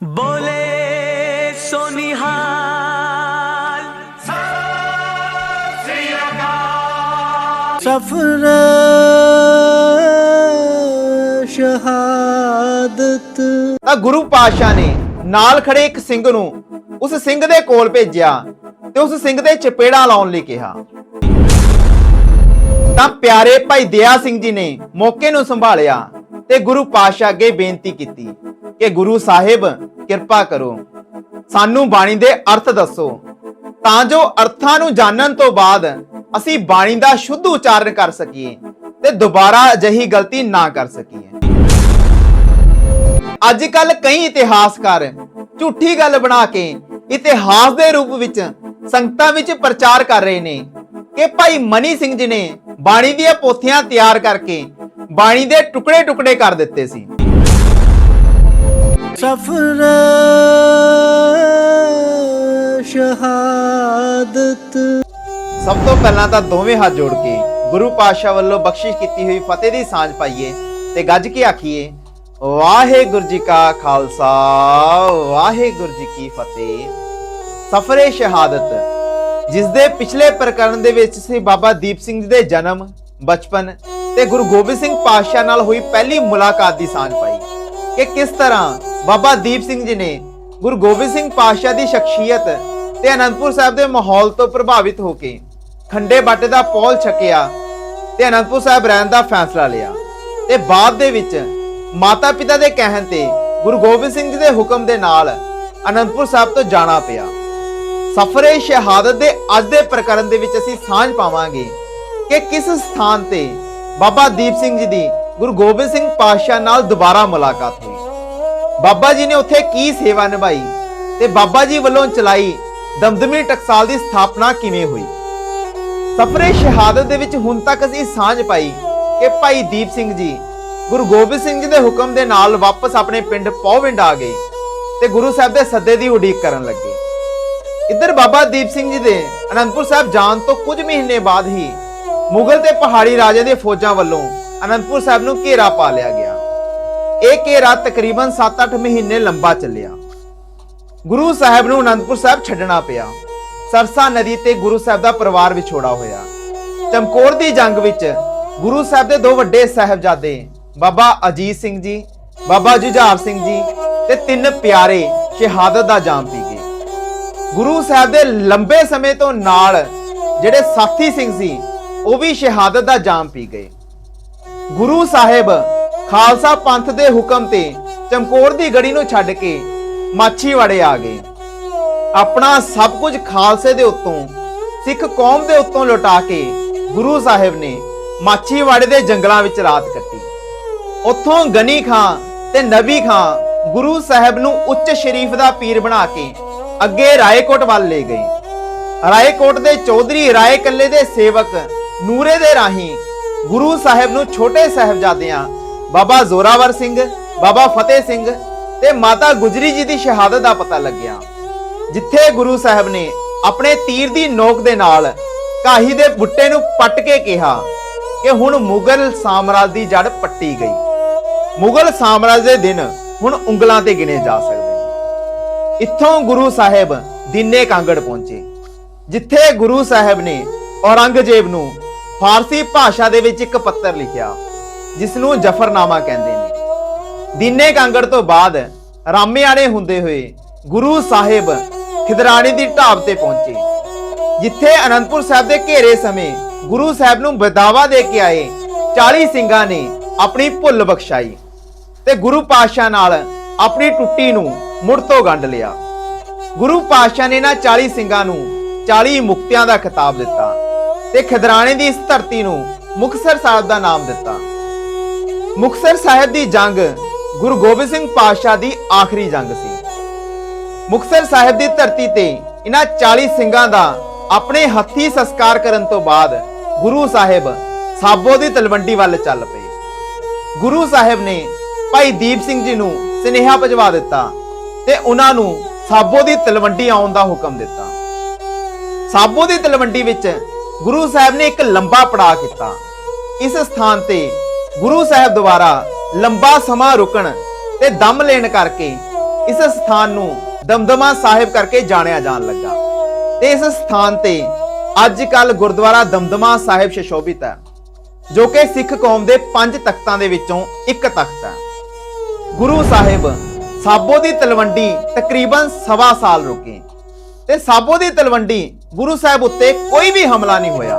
ਬੋਲੇ ਸੋਨਿਹਾਲ ਸਫਰ ਸ਼ਹਾਦਤ ਤਾਂ ਗੁਰੂ ਪਾਤਸ਼ਾਹ ਨੇ ਨਾਲ ਖੜੇ ਇੱਕ ਸਿੰਘ ਨੂੰ ਉਸ ਸਿੰਘ ਦੇ ਕੋਲ ਭੇਜਿਆ ਤੇ ਉਸ ਸਿੰਘ ਦੇ ਚਪੇੜਾ ਲਾਉਣ ਲਈ ਕਿਹਾ। ਤਾਂ ਪਿਆਰੇ ਭਾਈ ਦਇਆ ਸਿੰਘ ਜੀ ਨੇ ਮੌਕੇ ਨੂੰ ਸੰਭਾਲਿਆ ਤੇ ਗੁਰੂ ਪਾਤਸ਼ਾਹ ਅੱਗੇ ਬੇਨਤੀ ਕੀਤੀ ਕਿ ਗੁਰੂ ਸਾਹਿਬ ਕਿਰਪਾ ਕਰੋ। ਸਾਨੂੰ ਬਾਣੀ ਦੇ ਅਰਥ ਦੱਸੋ। ਤਾਂ ਜੋ ਅਰਥਾਂ ਨੂੰ ਜਾਣਨ ਤੋਂ ਬਾਅਦ ਅਸੀਂ ਬਾਣੀ ਦਾ ਸ਼ੁੱਧ ਉਚਾਰਨ ਕਰ ਸਕੀਏ ਤੇ ਦੁਬਾਰਾ ਅਜਿਹੀ ਗਲਤੀ ਨਾ ਕਰ ਸਕੀਏ। ਅੱਜ ਕੱਲ ਕਈ ਇਤਿਹਾਸਕਾਰ ਝੂਠੀ ਗੱਲ ਬਣਾ ਕੇ ਇਤਿਹਾਸ ਦੇ ਰੂਪ ਵਿੱਚ ਸੰਗਤਾਂ ਵਿੱਚ ਪ੍ਰਚਾਰ ਕਰ ਰਹੇ ਨੇ ਕਿ ਭਾਈ ਮਨੀ ਸਿੰਘ ਜੀ ਨੇ ਬਾਣੀ ਦੀਆਂ ਪੋਥੀਆਂ ਤਿਆਰ ਕਰਕੇ ਬਾਣੀ ਦੇ ਟੁਕੜੇ ਟੁਕੜੇ ਕਰ ਦਿੱਤੇ ਸੀ। ਸਫਰ ਸ਼ਹਾਦਤ। ਸਭ ਤੋਂ ਪਹਿਲਾਂ ਤਾਂ ਦੋਵੇਂ ਹੱਥ ਜੋੜ ਕੇ ਗੁਰੂ ਪਾਤਸ਼ਾਹ ਵੱਲੋਂ ਬਖਸ਼ਿਸ਼ ਕੀਤੀ ਹੋਈ ਫਤਿਹ ਦੀ ਸਾਂਝ ਪਾਈਏ ਤੇ ਗੱਜ ਕੇ ਆਖੀਏ, ਵਾਹਿਗੁਰੂ ਜੀ ਕਾ ਖਾਲਸਾ, ਵਾਹਿਗੁਰੂ ਜੀ ਕੀ ਫਤਿਹ। ਸਫਰੇ ਸ਼ਹਾਦਤ, ਜਿਸ ਦੇ ਪਿਛਲੇ ਪ੍ਰਕਰਨ ਦੇ ਵਿੱਚ ਸੀ ਬਾਬਾ ਦੀਪ ਸਿੰਘ ਜੀ ਦੇ ਜਨਮ, ਬਚਪਨ ਤੇ ਗੁਰੂ ਗੋਬਿੰਦ ਸਿੰਘ ਪਾਤਸ਼ਾਹ ਨਾਲ ਹੋਈ ਪਹਿਲੀ ਮੁਲਾਕਾਤ ਦੀ ਸਾਂਝ ਪਾਈ ਕਿ ਕਿਸ ਤਰ੍ਹਾਂ? ਬਾਬਾ ਦੀਪ ਸਿੰਘ ਜੀ ਨੇ ਗੁਰੂ ਗੋਬਿੰਦ ਸਿੰਘ ਪਾਤਸ਼ਾਹ ਦੀ ਸ਼ਖਸੀਅਤ ਤੇ ਅਨੰਦਪੁਰ ਸਾਹਿਬ ਦੇ ਮਾਹੌਲ ਤੋਂ ਪ੍ਰਭਾਵਿਤ ਹੋ ਕੇ ਖੰਡੇ ਬਾਟੇ ਦਾ ਪੌਲ ਛਕਿਆ ਤੇ ਅਨੰਦਪੁਰ ਸਾਹਿਬ ਰਹਿਣ ਦਾ ਫੈਸਲਾ ਲਿਆ। ਤੇ ਬਾਅਦ ਦੇ ਵਿੱਚ ਮਾਤਾ ਪਿਤਾ ਦੇ ਕਹਿਣ ਤੇ ਗੁਰੂ ਗੋਬਿੰਦ ਸਿੰਘ ਜੀ ਦੇ ਹੁਕਮ ਦੇ ਨਾਲ ਅਨੰਦਪੁਰ ਸਾਹਿਬ ਤੋਂ ਜਾਣਾ ਪਿਆ। ਸਫਰੇ ਸ਼ਹਾਦਤ ਦੇ ਅੱਜ ਦੇ ਪ੍ਰਕਰਨ ਦੇ ਵਿੱਚ ਅਸੀਂ ਸਾਂਝ ਪਾਵਾਂਗੇ ਕਿ ਕਿਸ ਸਥਾਨ ਤੇ ਬਾਬਾ ਦੀਪ ਸਿੰਘ ਜੀ ਦੀ ਗੁਰੂ ਗੋਬਿੰਦ ਸਿੰਘ ਪਾਤਸ਼ਾਹ ਨਾਲ ਦੁਬਾਰਾ ਮੁਲਾਕਾਤ ਹੋਈ। ਬਾਬਾ ਜੀ ਨੇ ਉੱਥੇ ਕੀ ਸੇਵਾ ਨਿਭਾਈ ਤੇ ਬਾਬਾ ਜੀ ਵੱਲੋਂ ਚਲਾਈ ਦਮਦਮੀ ਟਕਸਾਲ ਦੀ ਸਥਾਪਨਾ ਕਿਵੇਂ ਹੋਈ? ਸਫਰੇ ਸ਼ਹਾਦਤ ਦੇ ਵਿੱਚ ਹੁਣ ਤੱਕ ਅਸੀਂ ਸਾਂਝ ਪਾਈ ਕਿ ਭਾਈ ਦੀਪ ਸਿੰਘ ਜੀ ਗੁਰੂ ਗੋਬਿੰਦ ਸਿੰਘ ਜੀ ਦੇ ਹੁਕਮ ਦੇ ਨਾਲ ਵਾਪਸ ਆਪਣੇ ਪਿੰਡ ਪੌਵਿੰਡ ਆ ਗਏ ਤੇ ਗੁਰੂ ਸਾਹਿਬ ਦੇ ਸੱਦੇ ਦੀ ਉਡੀਕ ਕਰਨ ਲੱਗੇ। ਇੱਧਰ ਬਾਬਾ ਦੀਪ ਸਿੰਘ ਜੀ ਦੇ ਅਨੰਦਪੁਰ ਸਾਹਿਬ ਜਾਣ ਤੋਂ ਕੁਝ ਮਹੀਨੇ ਬਾਅਦ ਹੀ ਮੁਗਲ ਤੇ ਪਹਾੜੀ ਰਾਜਿਆਂ ਦੀਆਂ ਫੌਜਾਂ ਵੱਲੋਂ ਅਨੰਦਪੁਰ ਸਾਹਿਬ ਨੂੰ ਘੇਰਾ ਪਾ ਲਿਆ ਗਿਆ। ਇਹ ਘੇਰਾ ਤਕਰੀਬਨ 7-8 ਮਹੀਨੇ ਲੰਬਾ ਚੱਲਿਆ। ਗੁਰੂ ਸਾਹਿਬ ਨੂੰ ਅਨੰਦਪੁਰ ਸਾਹਿਬ ਛੱਡਣਾ ਪਿਆ। ਸਰਸਾ ਨਦੀ ਤੇ ਗੁਰੂ ਸਾਹਿਬ ਦਾ ਪਰਿਵਾਰ ਵਿਛੋੜਾ ਹੋਇਆ। ਚਮਕੌਰ ਦੀ ਜੰਗ ਵਿੱਚ ਗੁਰੂ ਸਾਹਿਬ ਦੇ ਦੋ ਵੱਡੇ ਸਾਹਿਬਜ਼ਾਦੇ ਬਾਬਾ ਅਜੀਤ ਸਿੰਘ ਜੀ, ਬਾਬਾ ਜੁਝਾਰ ਸਿੰਘ ਜੀ ਤੇ ਤਿੰਨ ਪਿਆਰੇ ਸ਼ਹਾਦਤ ਦਾ ਜਾਮ ਪੀ ਗਏ। ਗੁਰੂ ਸਾਹਿਬ ਦੇ ਲੰਬੇ ਸਮੇਂ ਤੋਂ ਨਾਲ ਜਿਹੜੇ ਸਾਥੀ ਸਿੰਘ ਸੀ, ਉਹ ਵੀ ਸ਼ਹਾਦਤ ਦਾ ਜਾਮ ਪੀ ਗਏ। ਗੁਰੂ ਸਾਹਿਬ ਖਾਲਸਾ ਪੰਥ ਦੇ ਹੁਕਮ ਤੇ ਚਮਕੌਰ ਦੀ ਗੜੀ ਨੂੰ ਛੱਡ ਕੇ ਮਾਛੀਵਾੜੇ ਆ ਗਏ। ਆਪਣਾ ਸਭ ਕੁਝ ਖਾਲਸੇ ਦੇ ਉੱਤੋਂ, ਸਿੱਖ ਕੌਮ ਦੇ ਉੱਤੋਂ ਲੁਟਾ ਕੇ ਗੁਰੂ ਸਾਹਿਬ ਨੇ ਮਾਛੀਵਾੜੇ ਦੇ ਜੰਗਲਾਂ ਵਿੱਚ ਰਾਤ ਕੱਟੀ। ਉੱਥੋਂ ਗਨੀ ਖਾਂ ਤੇ ਨਬੀ ਖਾਂ ਗੁਰੂ ਸਾਹਿਬ ਨੂੰ ਉੱਚ ਸ਼ਰੀਫ ਦਾ ਪੀਰ ਬਣਾ ਕੇ ਅੱਗੇ ਰਾਏਕੋਟ ਵੱਲ ਲੈ ਗਏ। ਰਾਏਕੋਟ ਦੇ ਚੌਧਰੀ ਰਾਏ ਕੱਲੇ ਦੇ ਸੇਵਕ ਨੂਰੇ ਦੇ ਰਾਹੀਂ ਗੁਰੂ ਸਾਹਿਬ ਨੂੰ ਛੋਟੇ ਸਾਹਿਬਜ਼ਾਦਿਆਂ, ਬਾਬਾ ਜ਼ੋਰਾਵਰ ਸਿੰਘ, ਬਾਬਾ ਫਤਿਹ ਸਿੰਘ ਤੇ ਮਾਤਾ ਗੁਜਰੀ ਜੀ ਦੀ ਸ਼ਹਾਦਤ ਦਾ ਪਤਾ ਲੱਗਿਆ। ਜਿੱਥੇ ਗੁਰੂ ਸਾਹਿਬ ਨੇ ਆਪਣੇ ਤੀਰ ਦੀ ਨੋਕ ਦੇ ਨਾਲ ਕਾਹੀ ਦੇ ਬੁੱਟੇ ਨੂੰ ਪੱਟ ਕੇ ਕਿਹਾ ਕਿ ਹੁਣ ਮੁਗਲ ਸਾਮਰਾਜ ਦੀ ਜੜ ਪੱਟੀ ਗਈ। ਮੁਗਲ ਸਾਮਰਾਜ ਦੇ ਦਿਨ ਹੁਣ ਉਂਗਲਾਂ ਤੇ ਗਿਣੇ ਜਾ ਸਕਦੇ ਨੇ। ਇੱਥੋਂ ਗੁਰੂ ਸਾਹਿਬ ਦਿਨੇ ਕਾਂਗੜ ਪਹੁੰਚੇ, ਜਿੱਥੇ ਗੁਰੂ ਸਾਹਿਬ ਨੇ ਔਰੰਗਜ਼ੇਬ ਨੂੰ ਫਾਰਸੀ ਭਾਸ਼ਾ ਦੇ ਵਿੱਚ ਇੱਕ ਪੱਤਰ ਲਿਖਿਆ ਜਿਸ ਨੂੰ ਜਫਰਨਾਮਾ ਕਹਿੰਦੇ ਨੇ। ਦਿਨੇ ਕਾਂਗੜ ਤੋਂ ਬਾਅਦ ਰਾਮੇਆਣੇ ਹੁੰਦੇ ਹੋਏ ਗੁਰੂ ਸਾਹਿਬ ਖਿਦਰਾਣੀ ਦੀ ਢਾਬ ਤੇ ਪਹੁੰਚੇ। ਜਿੱਥੇ ਅਨੰਦਪੁਰ ਸਾਹਿਬ ਦੇ ਘੇਰੇ ਸਮੇਂ ਗੁਰੂ ਸਾਹਿਬ ਨੂੰ ਬਦਾਵਾ ਦੇ ਕੇ ਆਏ 40 ਸਿੰਘਾਂ ਨੇ ਆਪਣੀ ਭੁੱਲ ਬਖਸ਼ਾਈ ਤੇ ਗੁਰੂ ਪਾਤਸ਼ਾਹ ਨਾਲ ਆਪਣੀ ਟੁੱਟੀ ਨੂੰ ਮੁੜ ਤੋਂ ਗੰਢ ਲਿਆ। ਗੁਰੂ ਪਾਤਸ਼ਾਹ ਨੇ ਨਾ 40 ਸਿੰਘਾਂ ਨੂੰ 40 ਮੁਕਤਿਆਂ ਦਾ ਖਿਤਾਬ ਦਿੱਤਾ। ਤੇ ਖਿਦਰਾਣੇ ਦੀ ਇਸ ਧਰਤੀ ਨੂੰ ਮੁਕਤਸਰ ਸਾਹਿਬ ਦਾ ਨਾਮ ਦਿੱਤਾ। ਮੁਕਤਸਰ ਸਾਹਿਬ ਦੀ ਜੰਗ ਗੁਰੂ ਗੋਬਿੰਦ ਸਿੰਘ ਪਾਤਸ਼ਾਹ ਦੀ ਆਖਰੀ ਜੰਗ ਸੀ। ਮੁਕਤਸਰ ਸਾਹਿਬ ਦੀ ਧਰਤੀ ਤੇ ਇਹਨਾਂ 40 ਸਿੰਘਾਂ ਦਾ ਆਪਣੇ ਹੱਥੀ ਸੰਸਕਾਰ ਕਰਨ ਤੋਂ ਬਾਅਦ ਗੁਰੂ ਸਾਹਿਬ ਸਾਬੋ ਦੀ ਤਲਵੰਡੀ ਵੱਲ ਚੱਲ ਪਏ। ਗੁਰੂ ਸਾਹਿਬ ਨੇ ਭਾਈ ਦੀਪ ਸਿੰਘ ਜੀ ਨੂੰ ਸਨੇਹਾ ਭਜਵਾ ਦਿੱਤਾ ਤੇ ਉਹਨਾਂ ਨੂੰ ਸਾਬੋ ਦੀ ਤਲਵੰਡੀ ਆਉਣ ਦਾ ਹੁਕਮ ਦਿੱਤਾ। ਸਾਬੋ ਦੀ ਤਲਵੰਡੀ ਵਿੱਚ ਗੁਰੂ ਸਾਹਿਬ ਨੇ ਇੱਕ ਲੰਬਾ ਪੜਾਅ ਕੀਤਾ। ਇਸ ਸਥਾਨ ਤੇ ਗੁਰੂ ਸਾਹਿਬ ਦੁਆਰਾ ਲੰਬਾ ਸਮਾਂ ਰੁਕਣ ਤੇ ਦਮ ਲੈਣ ਕਰਕੇ ਇਸ ਸਥਾਨ ਨੂੰ ਦਮਦਮਾ ਸਾਹਿਬ ਕਰਕੇ ਜਾਣਿਆ ਜਾਣ ਲੱਗਾ। ਤੇ ਇਸ ਸਥਾਨ ਤੇ ਅੱਜ ਕੱਲ ਗੁਰਦੁਆਰਾ ਦਮਦਮਾ ਸਾਹਿਬ ਸ਼ਸ਼ੋਭਿਤ ਹੈ, ਜੋ ਕਿ ਸਿੱਖ ਕੌਮ ਦੇ ਪੰਜ ਤਖਤਾਂ ਦੇ ਵਿੱਚੋਂ ਇੱਕ ਤਖਤ ਹੈ। ਗੁਰੂ ਸਾਹਿਬ ਸਾਬੋ ਦੀ ਤਲਵੰਡੀ ਤਕਰੀਬਨ ਸਵਾ ਸਾਲ ਰੁਕੇ। ਤੇ ਸਾਬੋ ਦੀ ਤਲਵੰਡੀ ਗੁਰੂ ਸਾਹਿਬ ਉੱਤੇ ਕੋਈ ਵੀ ਹਮਲਾ ਨਹੀਂ ਹੋਇਆ।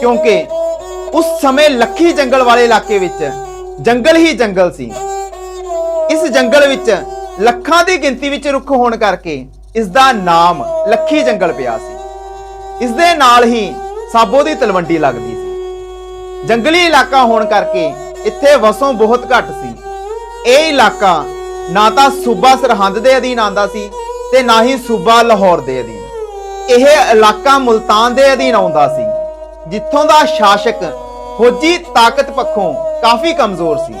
ਕਿਉਂਕਿ ਉਸ ਸਮੇਂ ਲੱਖੀ ਜੰਗਲ ਵਾਲੇ ਇਲਾਕੇ ਵਿੱਚ ਜੰਗਲ ਹੀ ਜੰਗਲ ਸੀ। ਇਸ ਜੰਗਲ ਵਿੱਚ ਲੱਖਾਂ ਦੀ ਗਿਣਤੀ ਵਿੱਚ ਰੁੱਖ ਹੋਣ ਕਰਕੇ ਇਸ ਦਾ ਨਾਮ ਲੱਖੀ ਜੰਗਲ ਪਿਆ ਸੀ। ਇਸ ਦੇ ਨਾਲ ਹੀ ਸਾਬੋ ਦੀ ਤਲਵੰਡੀ ਲੱਗਦੀ ਸੀ। ਜੰਗਲੀ ਇਲਾਕਾ ਹੋਣ ਕਰਕੇ ਇੱਥੇ ਵਸੋਂ ਬਹੁਤ ਘੱਟ ਸੀ। ਇਹ ਇਲਾਕਾ ਨਾ ਤਾਂ ਸੂਬਾ ਸਰਹੰਦ ਦੇ ਅਧੀਨ ਆਂਦਾ ਸੀ ਤੇ ਨਾ ਹੀ ਸੂਬਾ ਲਾਹੌਰ ਦੇ ਅਧੀਨ। ਇਹ ਇਲਾਕਾ ਮੁਲਤਾਨ ਦੇ ਅਧੀਨ ਆਉਂਦਾ ਸੀ, ਜਿੱਥੋਂ ਦਾ ਸ਼ਾਸਕ ਫੌਜੀ ਤਾਕਤ ਪੱਖੋਂ ਕਾਫੀ ਕਮਜ਼ੋਰ ਸੀ।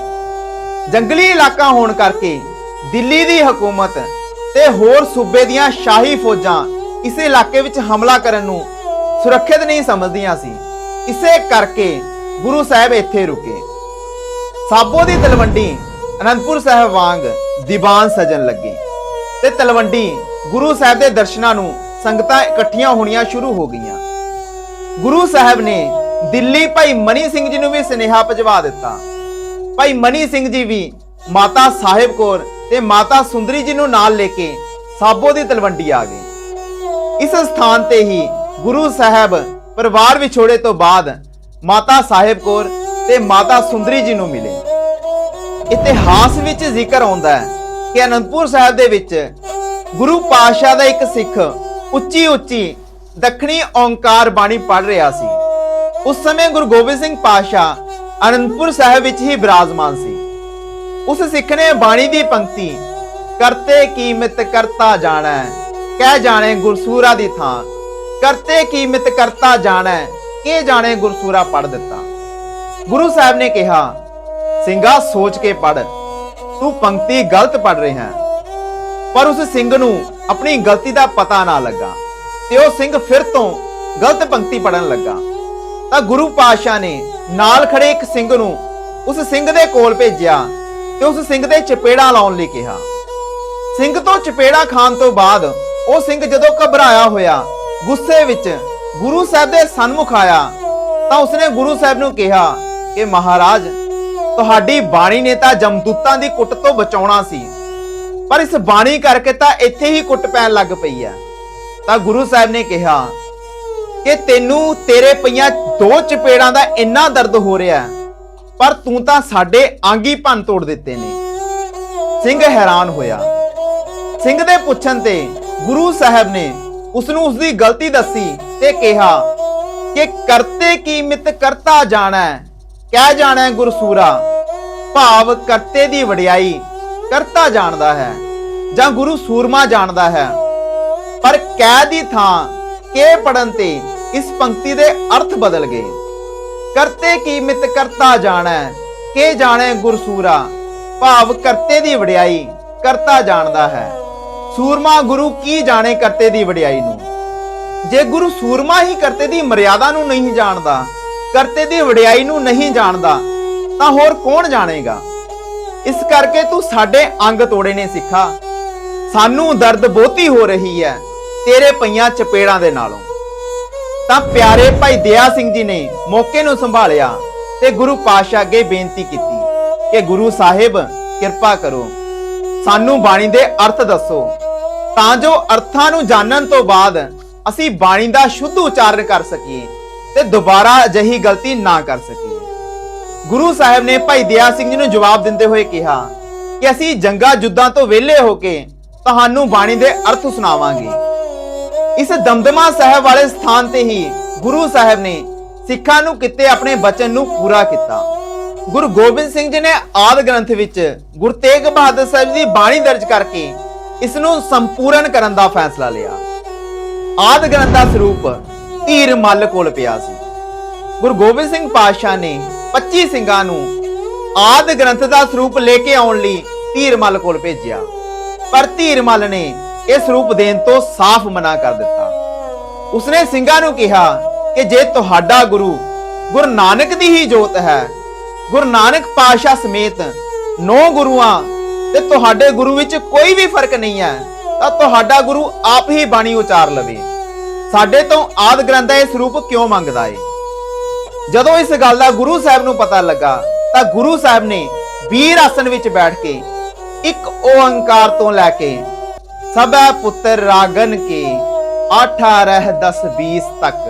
ਜੰਗਲੀ ਇਲਾਕਾ ਹੋਣ ਕਰਕੇ ਦਿੱਲੀ ਦੀ ਹਕੂਮਤ ਤੇ ਹੋਰ ਸੂਬੇ ਦੀਆਂ ਸ਼ਾਹੀ ਫੌਜਾਂ ਇਸ ਇਲਾਕੇ ਵਿੱਚ ਹਮਲਾ ਕਰਨ ਨੂੰ ਸੁਰੱਖਿਅਤ ਨਹੀਂ ਸਮਝਦੀਆਂ ਸੀ। ਇਸੇ ਕਰਕੇ ਗੁਰੂ ਸਾਹਿਬ ਇੱਥੇ ਰੁਕੇ। ਸਾਬੋ ਦੀ ਤਲਵੰਡੀ ਅਨੰਦਪੁਰ ਸਾਹਿਬ ਵਾਂਗ ਦੀਵਾਨ ਸਜਣ ਲੱਗੇ ਤੇ ਤਲਵੰਡੀ ਗੁਰੂ ਸਾਹਿਬ ਦੇ ਦਰਸ਼ਨਾਂ ਨੂੰ ਸੰਗਤਾਂ ਇਕੱਠੀਆਂ ਹੋਣੀਆਂ ਸ਼ੁਰੂ ਹੋ ਗਈਆਂ। ਗੁਰੂ ਸਾਹਿਬ ਨੇ ਦਿੱਲੀ ਭਾਈ ਮਨੀ ਸਿੰਘ ਜੀ ਨੂੰ ਵੀ ਸੁਨੇਹਾ ਭਜਵਾ ਦਿੱਤਾ। ਭਾਈ ਮਨੀ ਸਿੰਘ ਜੀ ਵੀ ਮਾਤਾ ਸਾਹਿਬ ਕੌਰ ਤੇ ਮਾਤਾ ਸੁੰਦਰੀ ਜੀ ਨੂੰ ਨਾਲ ਲੈ ਕੇ ਸਾਬੋ ਦੀ ਤਲਵੰਡੀ ਆ ਗਏ। ਇਸ ਸਥਾਨ ਤੇ ਹੀ ਗੁਰੂ ਸਾਹਿਬ ਪਰਿਵਾਰ ਵਿਛੋੜੇ ਤੋਂ ਬਾਅਦ ਮਾਤਾ ਸਾਹਿਬ ਕੌਰ ਤੇ ਮਾਤਾ ਸੁੰਦਰੀ ਜੀ ਨੂੰ ਮਿਲੇ। ਇਤਿਹਾਸ ਵਿੱਚ ਜ਼ਿਕਰ ਆਉਂਦਾ ਹੈ ਕਿ ਅਨੰਦਪੁਰ ਸਾਹਿਬ ਦੇ ਵਿੱਚ ਗੁਰੂ ਪਾਤਸ਼ਾਹ ਦਾ ਇੱਕ ਸਿੱਖ ਉੱਚੀ ਉੱਚੀ ਦੱਖਣੀ ਓੰਕਾਰ ਬਾਣੀ ਪੜ ਰਿਹਾ ਸੀ। ਉਸ ਸਮੇਂ ਗੁਰੂ ਗੋਬਿੰਦ ਸਿੰਘ ਪਾਤਸ਼ਾਹ ਅਨੰਦਪੁਰ ਸਾਹਿਬ ਵਿੱਚ ਹੀ ਬਿਰਾਜਮਾਨ ਸੀ। ਉਸ ਸਿੱਖ ਨੇ ਬਾਣੀ ਦੀ ਪੰਕਤੀ, ਕਰਤੇ ਕੀਮਤ ਕਰਤਾ ਜਾਣਾ, ਕਹਿ ਜਾਣੇ ਗੁਰਸੂਰਾ ਦੀ ਥਾਂ। ਕਰਤੇ ਕੀਮਤ ਕਰਤਾ ਜਾਣਾ, ਕੇ ਜਾਣੇ ਗੁਰਸੂਰਾ ਪੜ ਦਿੱਤਾ। ਗੁਰੂ ਸਾਹਿਬ ਨੇ ਕਿਹਾ, ਸਿੰਘਾ, ਸੋਚ ਕੇ ਪੜ ਤੂੰ ਪੰਕਤੀ ਗਲਤ ਪੜ ਰਿਹਾ ਹੈ। ਪਰ ਉਸ ਸਿੰਘ ਨੂੰ ਆਪਣੀ ਗਲਤੀ ਦਾ ਪਤਾ ਨਾ ਲੱਗਾ ਤੇ ਉਹ ਸਿੰਘ ਫਿਰ ਤੋਂ ਗਲਤ ਪੰਕਤੀ ਪੜਨ ਲੱਗਾ। ਤਾਂ ਗੁਰੂ ਪਾਤਸ਼ਾਹ ਨੇ ਨਾਲ ਖੜੇ ਇੱਕ ਸਿੰਘ ਨੂੰ ਉਸ ਸਿੰਘ ਦੇ ਕੋਲ ਭੇਜਿਆ ਤੇ ਉਸ ਸਿੰਘ ਦੇ ਚਪੇੜਾ ਲਾਉਣ ਲਈ ਕਿਹਾ। ਸਿੰਘ ਤੋਂ ਚਪੇੜਾ ਖਾਣ ਤੋਂ ਬਾਅਦ ਉਹ ਸਿੰਘ ਜਦੋਂ ਘਬਰਾਇਆ ਹੋਇਆ, ਗੁੱਸੇ ਵਿੱਚ ਗੁਰੂ ਸਾਹਿਬ ਦੇ ਸਨਮੁਖ ਆਇਆ, ਤਾਂ ਉਸਨੇ ਗੁਰੂ ਸਾਹਿਬ ਨੂੰ ਕਿਹਾ ਕਿ ਮਹਾਰਾਜ, ਤੁਹਾਡੀ ਬਾਣੀ ਨੇ ਤਾਂ ਜਮਦੂਤਾਂ ਦੀ ਕੁੱਟ ਤੋਂ ਬਚਾਉਣਾ ਸੀ। ਪਰ ਇਸ ਬਾਣੀ ਕਰਕੇ ਤਾਂ ਇੱਥੇ ਹੀ ਕੁੱਟ ਪੈਣ ਲੱਗ ਪਈ ਹੈ ਤਾਂ ਗੁਰੂ ਸਾਹਿਬ ਨੇ ਕਿਹਾ ਕਿ ਤੈਨੂੰ ਤੇਰੇ ਪਈਆਂ ਦੋ ਚਪੇੜਾਂ ਦਾ ਇੰਨਾ ਦਰਦ ਹੋ ਰਿਹਾ ਪਰ ਤੂੰ ਤਾਂ ਸਾਡੇ ਆਂਗੀ ਭੰਨ ਤੋੜ ਦਿੱਤੇ ਨੇ। ਸਿੰਘ ਹੈਰਾਨ ਹੋਇਆ। ਸਿੰਘ ਦੇ ਪੁੱਛਣ ਤੇ ਗੁਰੂ ਸਾਹਿਬ ਨੇ ਉਸ ਨੂੰ ਉਸ ਦੀ ਗਲਤੀ ਦੱਸੀ ਤੇ ਕਿਹਾ ਕਿ ਕਰਤੇ ਕੀ ਮਿਤ ਕਰਤਾ ਜਾਣਾ ਕਹਿ ਜਾਣਾ ਗੁਰਸੂਰਾ, ਭਾਵ ਕਰਤੇ ਦੀ ਵਡਿਆਈ ਕਰਤਾ ਜਾਣਦਾ ਹੈ। ਜਾਂ ਗੁਰੂ ਸੂਰਮਾ ਜਾਣਦਾ ਹੈ। ਪਰ ਕੈ ਦੀ ਥਾਂ ਕੇ ਪੜਨ ਤੇ ਇਸ ਪੰਕਤੀ ਦੇ ਅਰਥ ਬਦਲ ਗਏ। ਕਰਤੇ ਕੀ ਮਿਤ ਕਰਤਾ ਜਾਣੈ, ਕੇ ਜਾਣੈ ਗੁਰਸੂਰਾ ਭਾਵ ਕਰਤੇ ਦੀ ਵਡਿਆਈ ਕਰਤਾ ਜਾਣਦਾ ਹੈ। ਸੂਰਮਾ ਗੁਰੂ ਕੀ ਜਾਣੇ ਕਰਤੇ ਦੀ ਵਡਿਆਈ ਨੂੰ? ਜੇ ਗੁਰੂ ਸੂਰਮਾ ਹੀ ਕਰਤੇ ਦੀ ਮਰਿਆਦਾ ਨੂੰ ਨਹੀਂ ਜਾਣਦਾ, ਕਰਤੇ ਦੀ ਵਡਿਆਈ ਨੂੰ ਨਹੀਂ ਜਾਣਦਾ, ਤਾਂ ਹੋਰ ਕੌਣ ਜਾਣੇਗਾ? ਇਸ ਕਰਕੇ ਤੂੰ ਸਾਡੇ ਅੰਗ ਤੋੜੇ ਨੇ ਸਿੱਖਾ। ਸਾਨੂੰ ਦਰਦ ਬਹੁਤੀ ਹੋ ਰਹੀ ਹੈ। ਤੇਰੇ ਪਈਆਂ ਚਪੇੜਾਂ ਦੇ ਨਾਲੋਂ। ਤਾਂ ਪਿਆਰੇ ਭਾਈ ਦਇਆ ਸਿੰਘ ਜੀ ਨੇ ਮੌਕੇ ਨੂੰ ਸੰਭਾਲਿਆ ਤੇ ਗੁਰੂ ਪਾਤਸ਼ਾਹ ਅੱਗੇ ਬੇਨਤੀ ਕੀਤੀ ਕਿ ਗੁਰੂ ਸਾਹਿਬ, ਕਿਰਪਾ ਕਰੋ। ਸਾਨੂੰ ਬਾਣੀ ਦੇ ਅਰਥ ਦੱਸੋ। ਤਾਂ ਜੋ ਅਰਥਾਂ ਨੂੰ ਜਾਣਨ ਤੋਂ ਬਾਅਦ ਅਸੀਂ ਬਾਣੀ ਦਾ ਸ਼ੁੱਧ ਉਚਾਰਨ ਕਰ ਸਕੀਏ ਤੇ ਦੁਬਾਰਾ ਅਜਿਹੀ ਗਲਤੀ ਨਾ ਕਰ ਸਕੀਏ। ਗੁਰੂ ਸਾਹਿਬ ਨੇ ਭਾਈ ਦਇਆ ਸਿੰਘ ਜੀ ਨੂੰ ਜਵਾਬ ਦਿੰਦੇ ਹੋਏ ਕਿਹਾ ਕਿ ਅਸੀਂ ਜੰਗਾ ਜੁੱਦਾਂ ਤੋਂ ਵਿਹਲੇ ਹੋ ਕੇ ਤੁਹਾਨੂੰ ਬਾਣੀ ਦੇ ਅਰਥ ਸੁਣਾਵਾਂਗੇ। ਇਸ ਦਮਦਮਾ ਸਾਹਿਬ ਵਾਲੇ ਸਥਾਨ ਤੇ ਹੀ ਗੁਰੂ ਸਾਹਿਬ ਨੇ ਸਿੱਖਾਂ ਨੂੰ ਕਿਤੇ ਆਪਣੇ ਬਚਨ ਨੂੰ ਪੂਰਾ ਕੀਤਾ। ਗੁਰੂ ਗੋਬਿੰਦ ਸਿੰਘ ਜੀ ਨੇ ਆਦ ਗ੍ਰੰਥ ਵਿੱਚ ਗੁਰੂ ਤੇਗ ਬਹਾਦਰ ਸਾਹਿਬ ਦੀ ਬਾਣੀ ਦਰਜ ਕਰਕੇ ਇਸ ਨੂੰ ਸੰਪੂਰਨ ਕਰਨ ਦਾ ਫੈਸਲਾ ਲਿਆ। ਆਦ ਗ੍ਰੰਥ ਦਾ ਸਰੂਪ ਧੀਰ ਮੱਲ ਕੋਲ ਪਿਆ ਸੀ। ਗੁਰੂ ਗੋਬਿੰਦ ਸਿੰਘ ਪਾਤਸ਼ਾਹ ਨੇ 25 ਸਿੰਘਾਂ ਨੂੰ ਆਦ ਗ੍ਰੰਥ ਦਾ ਸਰੂਪ ਲੈ ਕੇ ਆਉਣ ਲਈ ਧੀਰ ਮੱਲ ਕੋਲ ਭੇਜਿਆ। ਪਰ ਧੀਰਮਲ ਨੇ ਇਹ ਸਰੂਪ ਦੇਣ ਤੋਂ ਸਾਫ਼ ਮਨਾ ਕਰ ਦਿੱਤਾ। ਉਸਨੇ ਸਿੰਘਾਂ ਨੂੰ ਕਿਹਾ ਕਿ ਜੇ ਤੁਹਾਡਾ ਗੁਰੂ ਗੁਰੂ ਨਾਨਕ ਦੀ ਹੀ ਜੋਤ ਹੈ, ਗੁਰੂ ਨਾਨਕ ਪਾਤਸ਼ਾਹ ਸਮੇਤ ਨੌ ਗੁਰੂਆਂ ਤੇ ਤੁਹਾਡੇ ਗੁਰੂ ਵਿੱਚ ਕੋਈ ਵੀ ਫ਼ਰਕ ਨਹੀਂ ਹੈ, ਤਾਂ ਤੁਹਾਡਾ ਗੁਰੂ ਆਪ ਹੀ ਬਾਣੀ ਉਚਾਰ ਲਵੇ। ਸਾਡੇ ਤੋਂ ਆਦ ਗ੍ਰੰਥ ਦਾ ਇਹ ਸਰੂਪ ਕਿਉਂ ਮੰਗਦਾ ਏ? ਜਦੋਂ ਇਸ ਗੱਲ ਦਾ ਗੁਰੂ ਸਾਹਿਬ ਨੂੰ ਪਤਾ ਲੱਗਾ, ਤਾਂ ਗੁਰੂ ਸਾਹਿਬ ਨੇ ਵੀਰ ਆਸਣ ਵਿੱਚ ਬੈਠ ਕੇ ਇੱਕ ਓੰਕਾਰ ਤੋਂ ਲੈ ਕੇ ਸਭੈ ਪੁੱਤਰ ਰਾਗਨ ਕੇ 18 10 20 ਤੱਕ।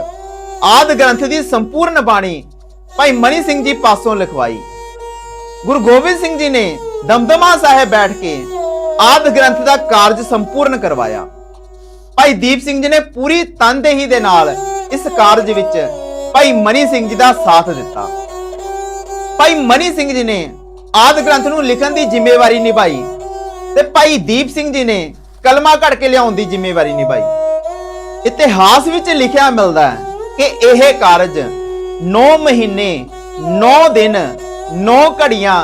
ਆਦ ਗ੍ਰੰਥ ਦੀ ਸੰਪੂਰਨ ਬਾਣੀ ਭਾਈ ਮਨੀ ਸਿੰਘ ਜੀ ਪਾਸੋਂ ਲਿਖਵਾਈ। ਗੁਰੂ ਗੋਬਿੰਦ ਸਿੰਘ ਜੀ ਨੇ ਦਮਦਮਾ ਸਾਹਿਬ ਬੈਠ ਕੇ ਆਦ ਗ੍ਰੰਥ ਦਾ ਕਾਰਜ ਸੰਪੂਰਨ ਕਰਵਾਇਆ। ਭਾਈ ਦੀਪ ਸਿੰਘ ਜੀ ਨੇ ਪੂਰੀ ਤਨਦੇਹੀ ਦੇ ਨਾਲ ਇਸ ਕਾਰਜ ਵਿੱਚ ਭਾਈ ਮਨੀ ਸਿੰਘ ਜੀ ਦਾ ਸਾਥ ਦਿੱਤਾ। ਭਾਈ ਮਨੀ ਸਿੰਘ ਜੀ ਨੇ ਆਦ ਗ੍ਰੰਥ ਨੂੰ ਲਿਖਣ ਦੀ ਜ਼ਿੰਮੇਵਾਰੀ ਨਿਭਾਈ ਤੇ ਭਾਈ ਦੀਪ ਸਿੰਘ ਜੀ ਨੇ ਕਲਮਾ ਘੜ ਕੇ ਲਿਆਉਣ ਦੀ ਜ਼ਿੰਮੇਵਾਰੀ ਨਿਭਾਈ। ਇਤਿਹਾਸ ਵਿੱਚ ਲਿਖਿਆ ਮਿਲਦਾ ਹੈ ਕਿ ਇਹ ਕਾਰਜ 9 ਮਹੀਨੇ 9 ਦਿਨ 9 ਘੜੀਆਂ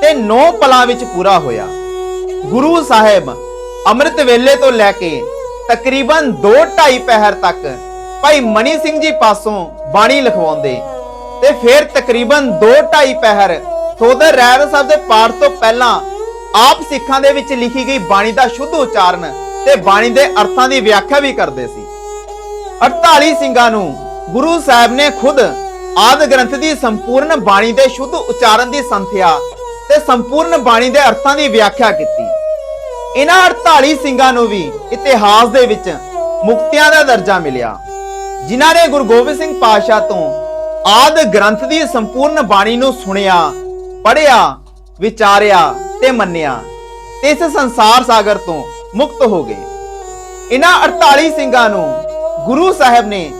ਤੇ 9 ਪਲਾਂ ਵਿੱਚ ਪੂਰਾ ਹੋਇਆ। ਗੁਰੂ ਸਾਹਿਬ ਅੰਮ੍ਰਿਤ ਵੇਲੇ ਤੋਂ ਲੈ ਕੇ ਤਕਰੀਬਨ 2.5 ਪਹਿਰ ਤੱਕ ਭਾਈ ਮਨੀ ਸਿੰਘ ਜੀ ਪਾਸੋਂ ਬਾਣੀ ਲਿਖਵਾਉਂਦੇ ਤੇ ਫਿਰ ਤਕਰੀਬਨ 2.5 ਪਹਿਰ ਸੋਦਰ ਰਹਿਰ ਸਾਹਿਬ ਦੇ ਪਾਠ ਤੋਂ ਪਹਿਲਾਂ ਆਪ ਸਿੱਖਾਂ ਦੇ ਵਿੱਚ ਲਿਖੀ ਗਈ ਬਾਣੀ ਦਾ ਸ਼ੁੱਧ ਉਚਾਰਨ ਤੇ ਬਾਣੀ ਦੇ ਅਰਥਾਂ ਦੀ ਵਿਆਖਿਆ ਵੀ ਕਰਦੇ ਸੀ। 48 ਸਿੰਘਾਂ ਨੂੰ ਗੁਰੂ ਸਾਹਿਬ ਨੇ ਖੁਦ ਆਦ ਗ੍ਰੰਥ ਦੀ ਸੰਪੂਰਨ ਬਾਣੀ ਦੇ ਸ਼ੁੱਧ ਉਚਾਰਨ ਦੀ ਸੰਥਿਆ ਤੇ ਸੰਪੂਰਨ ਬਾਣੀ ਦੇ ਅਰਥਾਂ ਦੀ ਵਿਆਖਿਆ ਕੀਤੀ। ਇਹਨਾਂ 48 ਸਿੰਘਾਂ ਨੂੰ ਵੀ ਇਤਿਹਾਸ ਦੇ ਵਿੱਚ ਮੁਕਤਿਆਂ ਦਾ ਦਰਜਾ ਮਿਲਿਆ, ਜਿਨ੍ਹਾਂ ਨੇ ਗੁਰੂ ਗੋਬਿੰਦ ਸਿੰਘ ਪਾਤਸ਼ਾਹ ਤੋਂ ਆਦ ਗ੍ਰੰਥ ਦੀ ਸੰਪੂਰਨ ਬਾਣੀ ਨੂੰ ਸੁਣਿਆ ਪੜਿਆ ਵਿਚਾਰਿਆ ਤੇ ਮੰਨਿਆ ਤੇ ਇਸ ਸੰਸਾਰ ਸਾਗਰ ਤੋਂ ਮੁਕਤ ਹੋ ਗਏ। ਇਹਨਾਂ 48 ਸਿੰਘਾਂ ਨੂੰ ਗੁਰੂ ਸਾਹਿਬ ਨੇ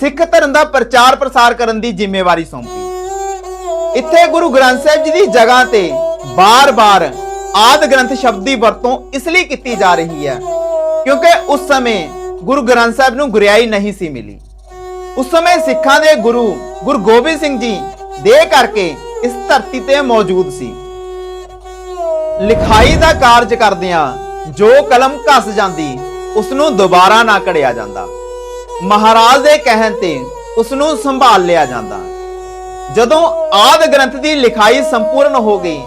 ਸਿੱਖ ਧਰਮ ਦਾ ਪ੍ਰਚਾਰ ਪ੍ਰਸਾਰ ਕਰਨ ਦੀ ਜ਼ਿੰਮੇਵਾਰੀ ਸੌਂਪੀ। ਇੱਥੇ ਗੁਰੂ ਗ੍ਰੰਥ ਸਾਹਿਬ ਜੀ ਦੀ ਜਗ੍ਹਾ ਤੇ ਬਾਰ-ਬਾਰ ਆਦ ਗ੍ਰੰਥ ਸ਼ਬਦ ਦੀ ਵਰਤੋਂ ਇਸ ਲਈ ਕੀਤੀ ਜਾ ਰਹੀ ਹੈ ਕਿਉਂਕਿ ਉਸ ਸਮੇਂ ਗੁਰੂ ਗ੍ਰੰਥ ਸਾਹਿਬ ਨੂੰ ਗੁਰਿਆਈ ਨਹੀਂ ਸੀ ਮਿਲੀ। ਉਸ ਸਮੇਂ ਸਿੱਖਾਂ ਦੇ ਗੁਰੂ ਗੁਰੂ ਗੋਬਿੰਦ ਸਿੰਘ ਜੀ ਦੇ ਕਰਕੇ ਇਸ ਧਰਤੀ ਤੇ ਮੌਜੂਦ ਸੀ। ਲਿਖਾਈ ਦਾ ਕਾਰਜ ਕਰਦਿਆਂ ਜੋ ਕਲਮ ਘਸ ਜਾਂਦੀ ਉਸ ਨੂੰ ਦੁਬਾਰਾ ਨਾ ਕੜਿਆ ਜਾਂਦਾ। ਮਹਾਰਾਜ ਦੇ ਕਹਿਣ ਤੇ ਉਸ ਨੂੰ ਸੰਭਾਲ ਲਿਆ ਜਾਂਦਾ। ਜਦੋਂ ਆਦ ਗ੍ਰੰਥ ਦੀ ਲਿਖਾਈ ਸੰਪੂਰਨ ਹੋ ਗਈ,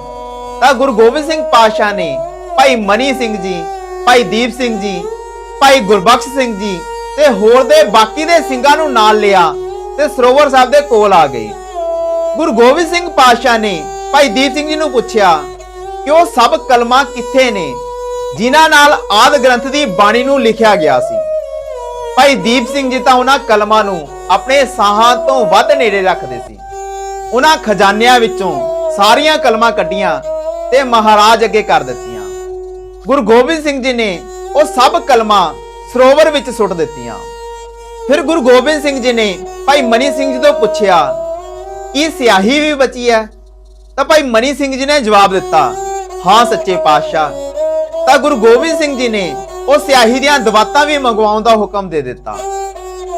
ਤਾਂ ਗੁਰੂ ਗੋਬਿੰਦ ਸਿੰਘ ਪਾਤਸ਼ਾਹ ਨੇ ਭਾਈ ਮਨੀ ਸਿੰਘ ਜੀ, ਭਾਈ ਦੀਪ ਸਿੰਘ ਜੀ, ਭਾਈ ਗੁਰਬਖਸ਼ ਸਿੰਘ ਜੀ ਤੇ ਹੋਰ ਦੇ ਬਾਕੀ ਦੇ ਸਿੰਘਾਂ ਨੂੰ ਨਾਲ ਲਿਆ ਤੇ ਸਰੋਵਰ ਸਾਹਿਬ ਦੇ ਕੋਲ ਆ ਗਏ। ਗੁਰੂ ਗੋਬਿੰਦ ਸਿੰਘ ਪਾਤਸ਼ਾਹ ਨੇ ਭਾਈ ਦੀਪ ਸਿੰਘ ਜੀ ਨੂੰ ਪੁੱਛਿਆ ਕਿ ਉਹ ਸਭ ਕਲਮਾਂ ਕਿੱਥੇ ਨੇ? ਜਿਨ੍ਹਾਂ ਨਾਲ ਆਦ ਗ੍ਰੰਥ ਦੀ ਬਾਣੀ ਨੂੰ ਲਿਖਿਆ ਗਿਆ ਸੀ। ਭਾਈ ਦੀਪ ਸਿੰਘ ਜੀ ਤਾਂ ਉਹਨਾਂ ਕਲਮਾਂ ਨੂੰ ਆਪਣੇ ਸਾਹਾਂ ਤੋਂ ਵੱਧ ਨੇੜੇ ਰੱਖਦੇ ਸੀ। ਉਹਨਾਂ ਖਜ਼ਾਨਿਆਂ ਵਿੱਚੋਂ ਸਾਰੀਆਂ ਕਲਮਾਂ ਕੱਢੀਆਂ ਤੇ ਮਹਾਰਾਜ ਅੱਗੇ ਕਰ ਦਿੱਤੀਆਂ। ਗੁਰੂ ਗੋਬਿੰਦ ਸਿੰਘ ਜੀ ਨੇ ਉਹ ਸਭ ਕਲਮਾਂ ਸਰੋਵਰ ਵਿੱਚ ਸੁੱਟ ਦਿੱਤੀਆਂ। ਫਿਰ ਗੁਰੂ ਗੋਬਿੰਦ ਸਿੰਘ ਜੀ ਨੇ ਭਾਈ ਮਨੀ ਸਿੰਘ ਜੀ ਤੋਂ ਪੁੱਛਿਆ ਕੀ ਸਿਆਹੀ ਵੀ ਬਚੀ ਹੈ। ਤਾਂ ਭਾਈ ਮਨੀ ਸਿੰਘ ਜੀ ਨੇ ਜਵਾਬ ਦਿੱਤਾ, ਹਾਂ ਸੱਚੇ ਪਾਤਸ਼ਾਹ, ਤਾਂ ਗੁਰੂ ਗੋਬਿੰਦ ਸਿੰਘ ਜੀ ਨੇ ਉਹ ਸਿਆਹੀ ਦੀਆਂ ਦਵਾਤਾਂ ਵੀ ਮੰਗਵਾਉਣ ਦਾ ਹੁਕਮ ਦੇ ਦਿੱਤਾ।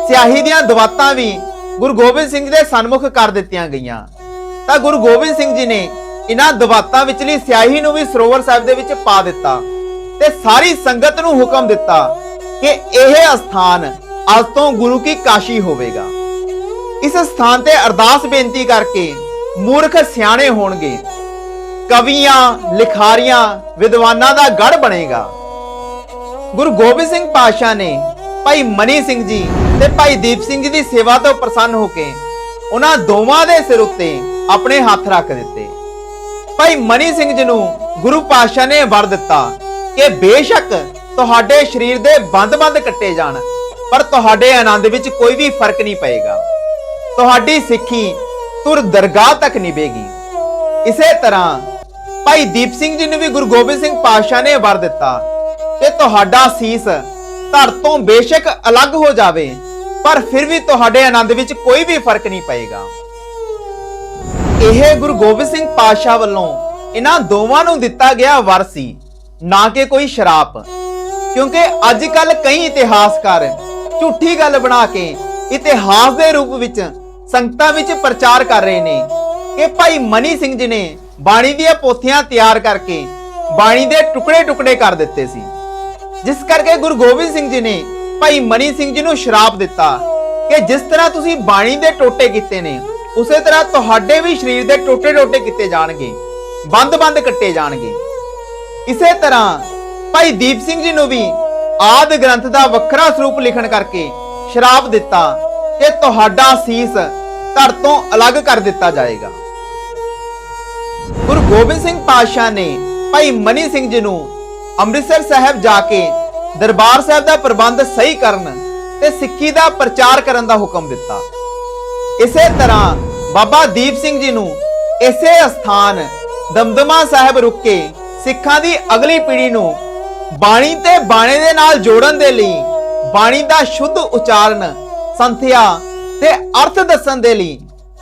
ਸਿਆਹੀ ਦੀਆਂ ਦਵਾਤਾਂ ਵੀ ਗੁਰੂ ਗੋਬਿੰਦ ਸਿੰਘ ਦੇ ਸਨਮੁਖ ਕਰ ਦਿੱਤੀਆਂ ਗਈਆਂ। ਤਾਂ ਗੁਰੂ ਗੋਬਿੰਦ ਸਿੰਘ ਜੀ ਨੇ ਇਹਨਾਂ ਦਵਾਤਾਂ ਵਿਚਲੀ ਸਿਆਹੀ ਨੂੰ ਵੀ ਸਰੋਵਰ ਸਾਹਿਬ ਦੇ ਵਿੱਚ ਪਾ ਦਿੱਤਾ ਤੇ ਸਾਰੀ ਸੰਗਤ ਨੂੰ ਹੁਕਮ ਦਿੱਤਾ ਕਿ ਇਹ ਅਸਥਾਨ ਅੱਜ ਤੋਂ ਗੁਰੂ ਕੀ ਕਾਸ਼ੀ ਹੋਵੇਗਾ। ਇਸ ਸਥਾਨ ਤੇ ਅਰਦਾਸ ਬੇਨਤੀ ਕਰਕੇ ਮੂਰਖ ਸਿਆਣੇ ਹੋਣਗੇ। ਕਵੀਆਂ, ਲਿਖਾਰੀਆਂ, ਵਿਦਵਾਨਾਂ ਦਾ ਗੜ ਬਣੇਗਾ। ਗੁਰੂ ਗੋਬਿੰਦ ਸਿੰਘ ਪਾਤਸ਼ਾਹ ਨੇ ਭਾਈ ਮਨੀ ਸਿੰਘ ਜੀ ਤੇ ਭਾਈ ਦੀਪ ਸਿੰਘ ਜੀ ਦੀ ਸੇਵਾ ਤੋਂ ਪ੍ਰਸੰਨ ਹੋ ਕੇ ਉਹਨਾਂ ਦੋਵਾਂ ਦੇ ਸਿਰ ਉੱਤੇ ਆਪਣੇ ਹੱਥ ਰੱਖ ਦਿੱਤੇ। ਭਾਈ ਮਨੀ ਸਿੰਘ ਜੀ ਨੂੰ ਗੁਰੂ ਪਾਤਸ਼ਾਹ ਨੇ ਵਰ ਦਿੱਤਾ ਕਿ ਬੇਸ਼ੱਕ ਤੁਹਾਡੇ ਸਰੀਰ ਦੇ ਬੰਦ-ਬੰਦ ਕੱਟੇ ਜਾਣ, ਪਰ ਤੁਹਾਡੇ ਆਨੰਦ ਵਿੱਚ ਕੋਈ ਵੀ ਫ਼ਰਕ ਨਹੀਂ ਪਏਗਾ। ਤੁਹਾਡੀ ਸਿੱਖੀ ਤੁਰ ਦਰਗਾਹ ਤੱਕ ਨਿਭੇਗੀ। ਇਸੇ ਤਰ੍ਹਾਂ ਭਾਈ ਦੀਪ ਸਿੰਘ ਜੀ ਨੂੰ ਵੀ ਗੁਰੂ ਗੋਬਿੰਦ ਸਿੰਘ ਪਾਤਸ਼ਾਹ ਨੇ ਵਰ ਦਿੱਤਾ ਕਿ ਤੁਹਾਡਾ ਸੀਸ ਧੜ ਤੋਂ ਬੇਸ਼ੱਕ ਅਲੱਗ ਹੋ ਜਾਵੇ, ਪਰ ਫਿਰ ਵੀ ਤੁਹਾਡੇ ਆਨੰਦ ਵਿੱਚ ਕੋਈ ਵੀ ਫ਼ਰਕ ਨਹੀਂ ਪਏਗਾ। ਇਹ ਗੁਰੂ ਗੋਬਿੰਦ ਸਿੰਘ ਪਾਤਸ਼ਾਹ ਵੱਲੋਂ ਇਹਨਾਂ ਦੋਵਾਂ ਨੂੰ ਦਿੱਤਾ ਗਿਆ ਵਰ ਸੀ, ਨਾ ਕਿ ਕੋਈ ਸ਼ਰਾਪ। ਕਿਉਂਕਿ ਅੱਜ ਕੱਲ ਕਈ ਇਤਿਹਾਸਕਾਰ ਝੂਠੀ ਗੱਲ ਬਣਾ ਕੇ ਇਤਿਹਾਸ ਦੇ ਰੂਪ ਵਿੱਚ ਸੰਗਤਾਂ ਵਿੱਚ ਪ੍ਰਚਾਰ ਕਰ ਰਹੇ ਨੇ ਕਿ ਭਾਈ ਮਨੀ ਸਿੰਘ ਜੀ ਨੇ ਬਾਣੀ ਦੀਆਂ ਪੋਥੀਆਂ ਤਿਆਰ ਕਰਕੇ ਬਾਣੀ ਦੇ ਟੁਕੜੇ-ਟੁਕੜੇ ਕਰ ਦਿੱਤੇ ਸੀ। ਜਿਸ ਕਰਕੇ ਗੁਰੂ ਗੋਬਿੰਦ ਸਿੰਘ ਜੀ ਨੇ ਭਾਈ ਮਨੀ ਸਿੰਘ ਜੀ ਨੂੰ ਸ਼ਰਾਪ ਦਿੱਤਾ ਕਿ ਜਿਸ ਤਰ੍ਹਾਂ ਤੁਸੀਂ ਬਾਣੀ ਦੇ ਟੋਟੇ ਕੀਤੇ ਨੇ, ਉਸੇ ਤਰ੍ਹਾਂ ਤੁਹਾਡੇ ਵੀ ਸਰੀਰ ਦੇ ਟੋਟੇ-ਟੋਟੇ ਕੀਤੇ ਜਾਣਗੇ ਬੰਦ-ਬੰਦ ਕੱਟੇ ਜਾਣਗੇ। ਇਸੇ ਤਰ੍ਹਾਂ ਭਾਈ ਦੀਪ ਸਿੰਘ ਜੀ ਨੂੰ ਵੀ ਆਦ ਗ੍ਰੰਥ ਦਾ ਵੱਖਰਾ ਸਰੂਪ ਲਿਖਣ ਕਰਕੇ ਸ਼ਰਾਪ ਦਿੱਤਾ ਕਿ ਤੁਹਾਡਾ ਸੀਸ ਧੜ ਤੋਂ ਅਲੱਗ ਕਰ ਦਿੱਤਾ ਜਾਏਗਾ। ਗੁਰੂ ਗੋਬਿੰਦ ਸਿੰਘ ਪਾਤਸ਼ਾਹ ਨੇ ਭਾਈ ਮਨੀ ਸਿੰਘ ਜੀ ਨੂੰ ਅੰਮ੍ਰਿਤਸਰ ਸਾਹਿਬ ਜਾ ਕੇ ਦਰਬਾਰ ਸਾਹਿਬ ਦਾ ਪ੍ਰਬੰਧ ਸਹੀ ਕਰਨ ਤੇ ਸਿੱਖੀ ਦਾ ਪ੍ਰਚਾਰ ਕਰਨ ਦਾ ਹੁਕਮ ਦਿੱਤਾ। ਇਸੇ ਤਰ੍ਹਾਂ ਬਾਬਾ ਦੀਪ ਸਿੰਘ ਜੀ ਨੂੰ ਇਸੇ ਸਥਾਨ ਦਮਦਮਾ ਸਾਹਿਬ ਰੁਕ ਕੇ ਸਿੱਖਾਂ ਦੀ ਅਗਲੀ ਪੀੜ੍ਹੀ ਨੂੰ ਬਾਣੀ ਤੇ ਬਾਣੇ ਦੇ ਨਾਲ ਜੋੜਨ ਦੇ ਲਈ ਬਾਣੀ ਦਾ ਸ਼ੁੱਧ ਉਚਾਰਨ ਸੰਥਿਆ ਤੇ ਅਰਥ ਦੱਸਣ ਦੇ ਲਈ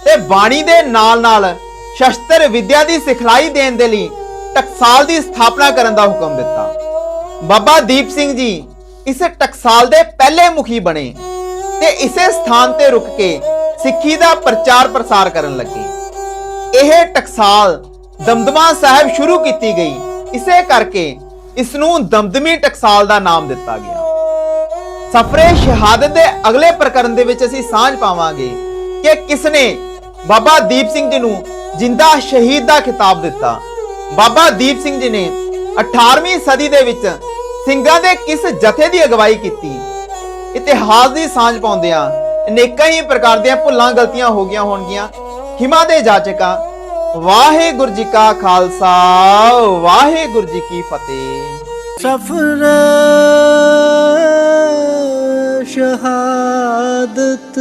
ਤੇ ਬਾਣੀ ਦੇ ਨਾਲ ਨਾਲ ਸ਼ਸਤਰ ਵਿਦਿਆ ਦੀ ਸਿਖਲਾਈ ਦੇਣ ਦੇ ਲਈ ਟਕਸਾਲ ਦੀ ਸਥਾਪਨਾ ਕਰਨ ਦਾ ਹੁਕਮ ਦਿੱਤਾ। ਬਾਬਾ ਦੀਪ ਸਿੰਘ ਜੀ ਇਸ ਟਕਸਾਲ ਦੇ ਪਹਿਲੇ ਮੁਖੀ ਬਣੇ ਤੇ ਇਸੇ ਸਥਾਨ ਤੇ ਰੁਕ ਕੇ ਸਿੱਖੀ ਦਾ ਪ੍ਰਚਾਰ ਪ੍ਰਸਾਰ ਕਰਨ ਲੱਗੇ। ਇਹ ਟਕਸਾਲ ਦਮਦਮਾ ਸਾਹਿਬ ਸ਼ੁਰੂ ਕੀਤੀ ਗਈ। ਇਸੇ ਕਰਕੇ ਇਸ ਨੂੰ ਦਮਦਮੀ ਟਕਸਾਲ ਦਾ ਨਾਮ ਦਿੱਤਾ ਗਿਆ। ਸਫਰੇ ਸ਼ਹਾਦਤ ਦੇ ਅਗਲੇ ਪ੍ਰਕਰਨ ਦੇ ਵਿੱਚ ਅਸੀਂ ਸਾਂਝ ਪਾਵਾਂਗੇ ਕਿ ਕਿਸਨੇ ਬਾਬਾ ਦੀਪ ਸਿੰਘ ਜੀ ਨੂੰ ਜਿੰਦਾ ਸ਼ਹੀਦ ਦਾ ਖਿਤਾਬ ਦਿੱਤਾ। ਬਾਬਾ ਦੀਪ ਸਿੰਘ ਜੀ ਨੇ 18ਵੀਂ ਸਦੀ ਦੇ ਵਿੱਚ ਸਿੰਘਾਂ ਦੇ ਕਿਸ ਜਥੇ ਦੀ ਅਗਵਾਈ ਕੀਤੀ? ਇਤਿਹਾਸ ਦੀ ਸਾਂਝ ਪਾਉਂਦਿਆਂ ਅਨੇਕਾਂ ਹੀ ਪ੍ਰਕਾਰ ਦੀਆਂ ਭੁੱਲਾਂ ਗਲਤੀਆਂ ਹੋ ਗਈਆਂ ਹੋਣਗੀਆਂ। ਖਿਮਾ ਦੇ ਜਾਚਕਾ ਵਾਹਿਗੁਰੂ ਜੀ ਕਾ ਖਾਲਸਾ, ਵਾਹਿਗੁਰੂ ਜੀ ਕੀ ਫਤਿਹ। ਸਫਰ ਸ਼ਹਾਦਤ